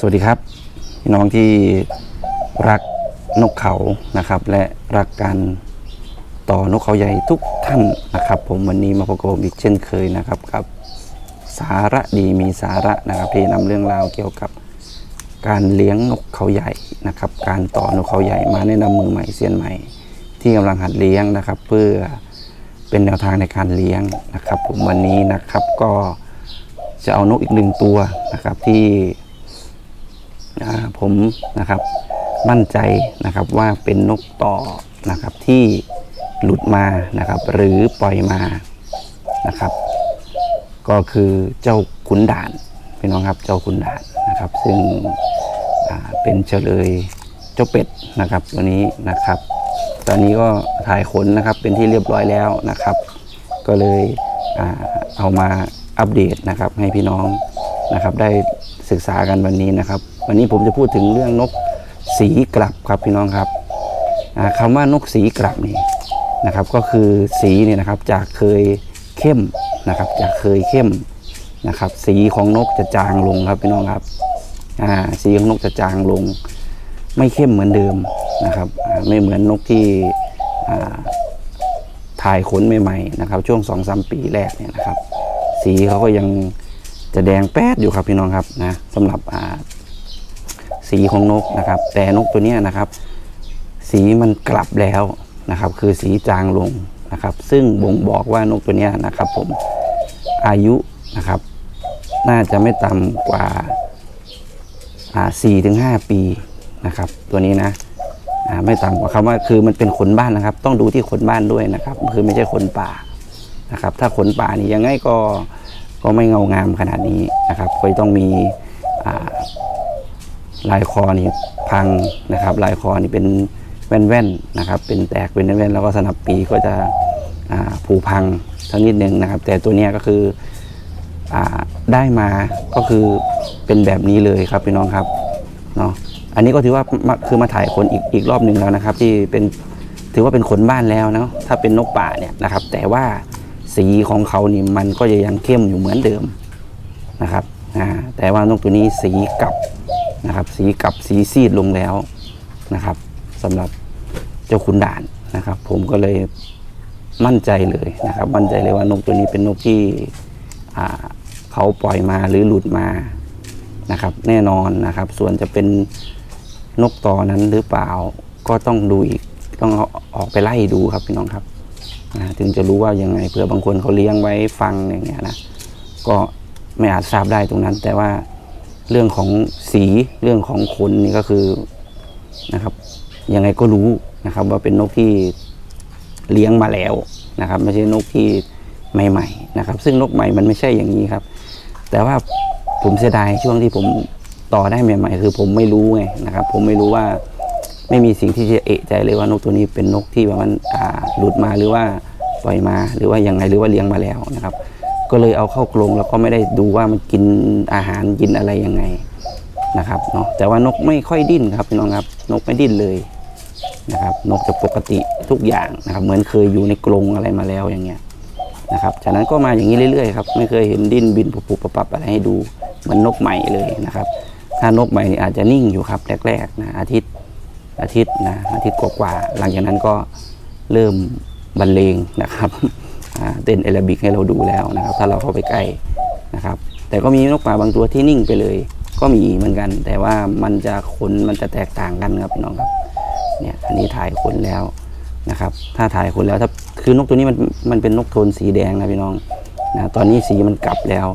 สวัสดีครับพี่น้องที่รักนกเขานะครับ และรักการต่อนกเขาใหญ่ทุกท่านนะครับ ผมวันนี้มาพบกับผมอีกเช่นเคยนะครับกับสาระดีมีสาระนะครับที่นำเรื่องราวเกี่ยวกับการเลี้ยงนกเขาใหญ่นะครับ การต่อนกเขาใหญ่มาแนะนำมือใหม่เซียนใหม่ ที่กำลังหัดเลี้ยงนะครับ เพื่อเป็นแนวทางในการเลี้ยงนะครับ ผมวันนี้นะครับก็จะเอานกอีกหนึ่งตัวนะครับที่ ผมนะครับมั่นใจนะครับว่าเป็นนกต่อนะครับที่หลุดมานะครับหรือปล่อยมานะครับ ก็คือเจ้าขุนด่านพี่น้องครับเจ้าขุนด่านนะครับ ซึ่งเป็นเฉลยเจ้าเป็ดนะครับตัวนี้นะครับ ตอนนี้ก็ถ่ายขนนะครับเป็นที่เรียบร้อยแล้วนะครับ ก็เลยเอามาอัปเดตนะครับให้พี่น้องนะครับได้ศึกษากันวันนี้นะครับ วันนี้ผมจะพูดถึงเรื่องนกสีกลับครับพี่น้องครับอ่าคำว่านกสีกลับนี่นะครับ ก็คือสีเนี่ยนะครับจากเคยเข้มนะครับจากเคยเข้มนะครับ สีของนกจะจางลงครับพี่น้องครับสีของนกจะจางลง ไม่เข้มเหมือนเดิมนะครับไม่เหมือนนกที่อ่าถ่ายขนใหม่ๆนะครับ ช่วง2องสามปีแรกเนี่ยนะครับ สีเขาก็ยังจะแดงแป๊ดอยู่ครับพี่น้องครับนะสำหรับ สีของนกนะครับ แต่นกตัวนี้นะครับ สีมันกลับแล้วนะครับ คือสีจางลงนะครับ ซึ่งบ่งบอกว่านกตัวนี้นะครับ ผมอายุนะครับ น่าจะไม่ต่ำกว่าสี่ถึงห้าปีนะครับ ตัวนี้นะไม่ต่ำกว่าคำว่าคือมันเป็นขนบ้านนะครับ ต้องดูที่ขนบ้านด้วยนะครับ คือไม่ใช่ขนป่านะครับ ถ้าขนป่านี่ยังไงก็ก็ไม่เงางามขนาดนี้นะครับก็ต้องมีอ่า ลายคอนี่พังนะครับ ลายคอนี่เป็นแว่นๆนะครับ เป็นแตกเป็นแว่นๆแล้วก็สนับปีก็จะผุพังสักนิดหนึ่งนะครับ แต่ตัวนี้ก็คืออได้มาก็คือเป็นแบบนี้เลยครับพี่น้องครับเนาะอันนี้ก็ถือว่าคือมาถ่ายคนอีกอีกรอบหนึ่งแล้วนะครับ ที่เป็นถือว่าเป็นขนบ้านแล้วเนาะถ้าเป็นนกป่าเนี่ยนะครับ แต่ว่าสีของเขานี่มันก็จะยังเข้มอยู่เหมือนเดิมนะครับแต่ว่านกตัวนี้สีกับ นะครับ สีกลับสีซีดลงแล้วนะครับสำหรับเจ้าขุนด่านนะครับ ผมก็เลยมั่นใจเลยนะครับ มั่นใจเลยว่านกตัวนี้เป็นนกที่เขาปล่อยมาหรือหลุดมานะครับ แน่นอนนะครับ ส่วนจะเป็นนกต่อนั้นหรือเปล่าก็ต้องดูอีกต้องเอาออกไปไล่ดูครับพี่น้องครับถึงจะรู้ว่ายังไงเผื่อบางคนเขาเลี้ยงไว้ฟังอย่างเงี้ยนะก็ไม่อาจทราบได้ตรงนั้น แต่ว่า เรื่องของสีเรื่องของขนนี่ก็คือนะครับยังไงก็รู้นะครับ ว่าเป็นนกที่เลี้ยงมาแล้วนะครับ ไม่ใช่นกที่ใหม่ ๆ นะครับ ซึ่งนกใหม่มันไม่ใช่อย่างนี้ครับ แต่ว่าผมเสียดายช่วงที่ผมต่อได้ใหม่ๆ คือผมไม่รู้ไงนะครับ ผมไม่รู้ว่าไม่มีสิ่งที่จะเอะใจเลยว่านกตัวนี้เป็นนกที่ว่ามันหลุดมาหรือว่าปล่อยมาหรือว่ายังไงหรือว่าเลี้ยงมาแล้วนะครับ ก็เลยเอาเข้ากรงแล้วก็ไม่ได้ดูว่ามันกินอาหารกินอะไรยังไงนะครับเนาะแต่ว่านกไม่ค่อยดิ้นครับพี่น้องครับ นกไม่ดิ้นเลยนะครับ นกจะปกติทุกอย่างนะครับ เหมือนเคยอยู่ในกรงอะไรมาแล้วอย่างเงี้ยนะครับจากนั้นก็มาอย่างนี้เรื่อยๆครับไม่เคยเห็นดิ้นบินปุบๆปับอะไรให้ดูเหมือนนกใหม่เลยนะครับ ถ้านกใหม่นี่อาจจะนิ่งอยู่ครับแรกๆนะอาทิตย์อาทิตย์นะอาทิตย์กว่าๆหลังจากนั้นก็เริ่มบรรเลงนะครับ เต้นแอโรบิกให้เราดูแล้วนะครับ ถ้าเราเข้าไปใกล้นะครับ แต่ก็มีนกป่าบางตัวที่นิ่งไปเลย ก็มีเหมือนกัน แต่ว่ามันจะขนมันจะแตกต่างกันครับพี่น้องครับเนี่ยอันนี้ถ่ายขนแล้วนะครับ ถ้าถ่ายขนแล้วถ้าคือนกตัวนี้มันมันเป็นนกโทนสีแดงนะพี่น้องนะตอนนี้สีมันกลับแล้ว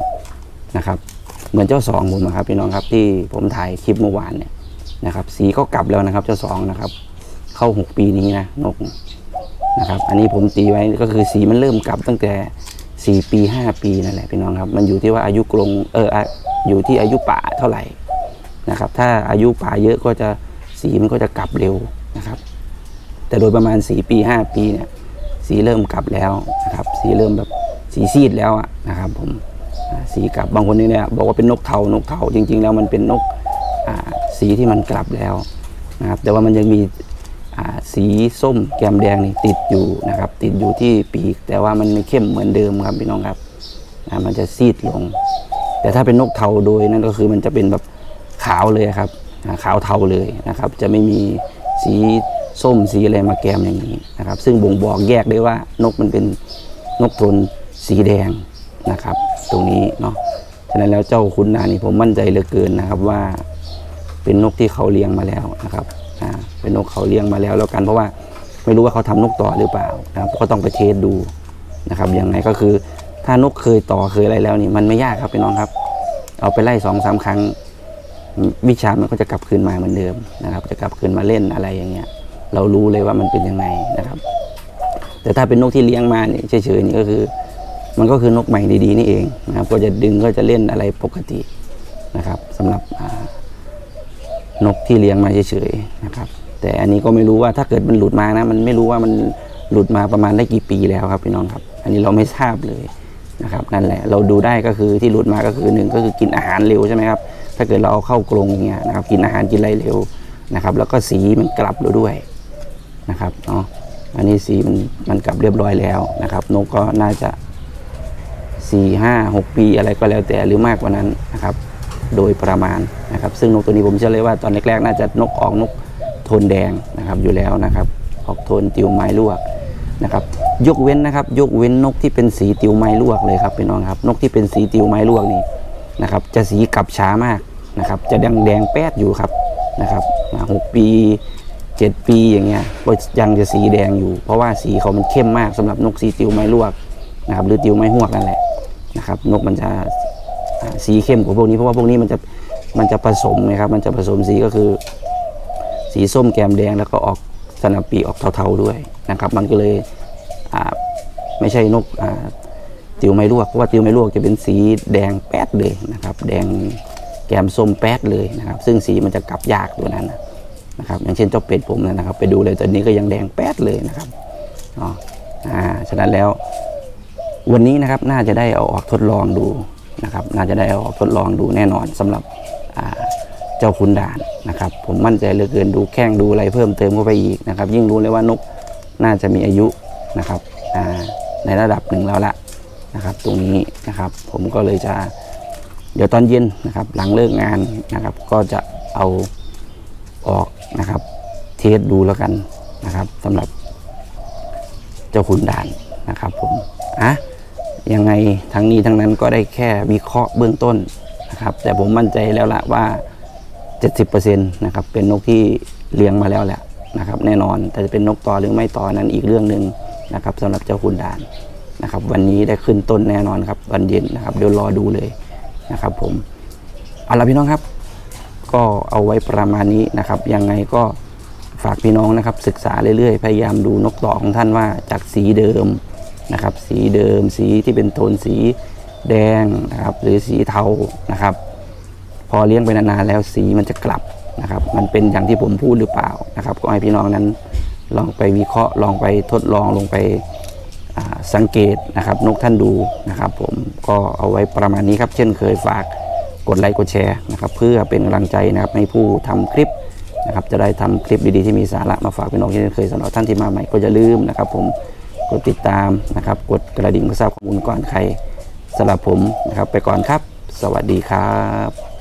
นะครับ เหมือนเจ้าสองผมอะครับพี่น้องครับที่ผมถ่ายคลิปเมื่อวานเนี่ยนะครับ สีก็กลับแล้วนะครับ เจ้าสองนะครับ เข้าหกปีนี้นะนก นะครับ อันนี้ผมตีไว้ก็คือสีมันเริ่มกลับตั้งแต่สี่ปีห้าปีนั่นแหละพี่น้องครับ มันอยู่ที่ว่าอายุกรงเอออยู่ที่อายุป่าเท่าไหร่นะครับ ถ้าอายุป่าเยอะก็จะสีมันก็จะกลับเร็วนะครับ แต่โดยประมาณสี่ปีห้าปีเนี่ยสีเริ่มกลับแล้วนะครับ สีเริ่มแบบสีซีดแล้วอะนะครับ ผมสีกลับบางคนนี่เนี่ยบอกว่าเป็นนกเทานกเทาจริง ๆ แล้วมันเป็นนกสีที่มันกลับแล้วนะครับ แต่ว่ามันยังมี สีส้มแกมแดงนี่ติดอยู่นะครับ ติดอยู่ที่ปีก แต่ว่ามันไม่เข้มเหมือนเดิมครับพี่น้องครับนะมันจะซีดลง แต่ถ้าเป็นนกเทาโดยนั่นก็คือมันจะเป็นแบบขาวเลยครับขาวเทาเลยนะครับ จะไม่มีสีส้มสีอะไรมาแกมอย่างนี้นะครับ ซึ่งบ่งบอกแยกได้ว่านกมันเป็นนกทนสีแดงนะครับ ตรงนี้เนาะฉะนั้นแล้วเจ้าคุณนานี่ผมมั่นใจเหลือเกินนะครับว่าเป็นนกที่เขาเลี้ยงมาแล้วนะครับ อ่าเป็นนกเขาเลี้ยงมาแล้วแล้วกัน เพราะว่าไม่รู้ว่าเขาทำนกต่อหรือเปล่านะครับก็ต้องไปเทสดูนะครับยังไงก็คือถ้านกเคยต่อเคยอะไรแล้วนี่มันไม่ยากครับพี่น้องครับ เอาไปไล่สองสามครั้ง วิชามันก็จะกลับคืนมาเหมือนเดิมนะครับ จะกลับคืนมาเล่นอะไรอย่างเงี้ย เรารู้เลยว่ามันเป็นยังไงนะครับ แต่ถ้าเป็นนกที่เลี้ยงมาเนี่ยเฉยๆนี่ก็คือ มันก็คือนกใหม่ดีๆนี่เองนะครับ ก็จะดึงก็จะเล่นอะไรปกตินะครับสำหรับอ่า นกที่เลี้ยงมาเฉยๆนะครับ แต่อันนี้ก็ไม่รู้ว่าถ้าเกิดมันหลุดมานะ มันไม่รู้ว่ามันหลุดมาประมาณได้กี่ปีแล้วครับพี่น้องครับ อันนี้เราไม่ทราบเลยนะครับนั่นแหละเราดูได้ก็คือที่หลุดมาก็คือหนึ่งก็คือกินอาหารเร็วใช่ไหมครับถ้าเกิดเราเอาเข้ากรงอย่างเงี้ยนะครับกินอาหารกินอะไรเร็วนะครับ แล้วก็สีมันกลับเราด้วยนะครับเนาะอันนี้สีมันมันกลับเรียบร้อยแล้วนะครับนกก็น่าจะสี่ห้าหกปีอะไรก็แล้วแต่หรือมากกว่านั้นนะครับ โดยประมาณนะครับ ซึ่งนกตัวนี้ผมเชื่อเลยว่าตอนแรกๆน่าจะนกออกนกโทนแดงนะครับอยู่แล้วนะครับ ออกโทนติวไม้ลวกนะครับยกเว้นนะครับ ยกเว้นนกที่เป็นสีติวไม้ลวกเลยครับพี่น้องครับ นกที่เป็นสีติวไม้ลวกนี่นะครับ จะสีกลับช้ามากนะครับ จะแดงแดงแป๊ดอยู่ครับนะครับหกปีเจ็ดปีอย่างเงี้ยก็ยังจะสีแดงอยู่ เพราะว่าสีเขามันเข้มมากสำหรับนกสีติวไม้ลวกนะครับหรือติวไม้หวกนั่นแหละนะครับ นกมันจะ สีเข้มกว่าพวกนี้เพราะว่าพวกนี้มันจะมันจะผสมนะครับ มันจะผสมสีก็คือ สีส้มแกมแดงแล้วก็ออกสนับปีออกเทาๆด้วยนะครับ มันก็เลยไม่ใช่นกติวไม้ลวกเพราะว่าติวไม้ลวกจะเป็นสีแดงแป๊ดเลยนะครับ แดงแกมส้มแป๊ดเลยนะครับ ซึ่งสีมันจะกลับยากตัวนั้นนะครับ อย่างเช่นเจ้าเป็ดผมนยนะครับ ไปดูเลยตัวนี้ก็ยังแดงแป๊ดเลยนะครับอ๋ออ่าฉะนั้นแล้ววันนี้นะครับน่าจะได้เอาออกทดลองดู นะครับน่าจะได้เอาออกทดลองดูแน่นอนสำหรับเจ้าคุณด่านนะครับ ผมมั่นใจเหลือเกินดูแข้งดูอะไรเพิ่มเติมเข้าไปอีกนะครับ ยิ่งรู้เลยว่านกน่าจะมีอายุนะครับในระดับหนึ่งแล้วละนะครับ ตรงนี้นะครับ ผมก็เลยจะเดี๋ยวตอนเย็นนะครับ หลังเลิกงานนะครับ ก็จะเอาออกนะครับ เทสดูแล้วกันนะครับสำหรับเจ้าคุณด่านนะครับ ผมอะ ยังไงทั้งนี้ทั้งนั้นก็ได้แค่วิเคราะห์เบื้องต้นนะครับ แต่ผมมั่นใจแล้วละว่า 70%นะครับเป็นนกที่เลี้ยงมาแล้วแหละนะครับ แน่นอนแต่จะเป็นนกต่อหรือไม่ต่อนั้นอีกเรื่องหนึ่งนะครับสำหรับเจ้าคุณด่านนะครับ วันนี้ได้ขึ้นต้นแน่นอนครับวันเย็นนะครับเดี๋ยวรอดูเลยนะครับ ผมเอาละพี่น้องครับ ก็เอาไว้ประมาณนี้นะครับ ยังไงก็ฝากพี่น้องนะครับ ศึกษาเรื่อยๆ พยายามดูนกต่อของท่านว่าจากสีเดิม นะครับ สีเดิมสีที่เป็นโทนสีแดงนะครับหรือสีเทานะครับ พอเลี้ยงไปนานๆแล้วสีมันจะกลับนะครับ มันเป็นอย่างที่ผมพูดหรือเปล่านะครับ ก็ให้พี่น้องนั้นลองไปวิเคราะห์ลองไปทดลองลงไปสังเกตนะครับ นกท่านดูนะครับ ผมก็เอาไว้ประมาณนี้ครับ เช่นเคยฝากกดไลค์กดแชร์นะครับ เพื่อเป็นกำลังใจนะครับให้ผู้ทำคลิปนะครับ จะได้ทำคลิปดีๆที่มีสาระมาฝากพี่น้องเช่นเคยสำหรับท่านที่มาใหม่ก็อย่าลืมนะครับ ผม กดติดตามนะครับ กดกระดิ่งเพื่อทราบข้อมูลก่อนใครสำหรับผมนะครับ ไปก่อนครับ สวัสดีครับ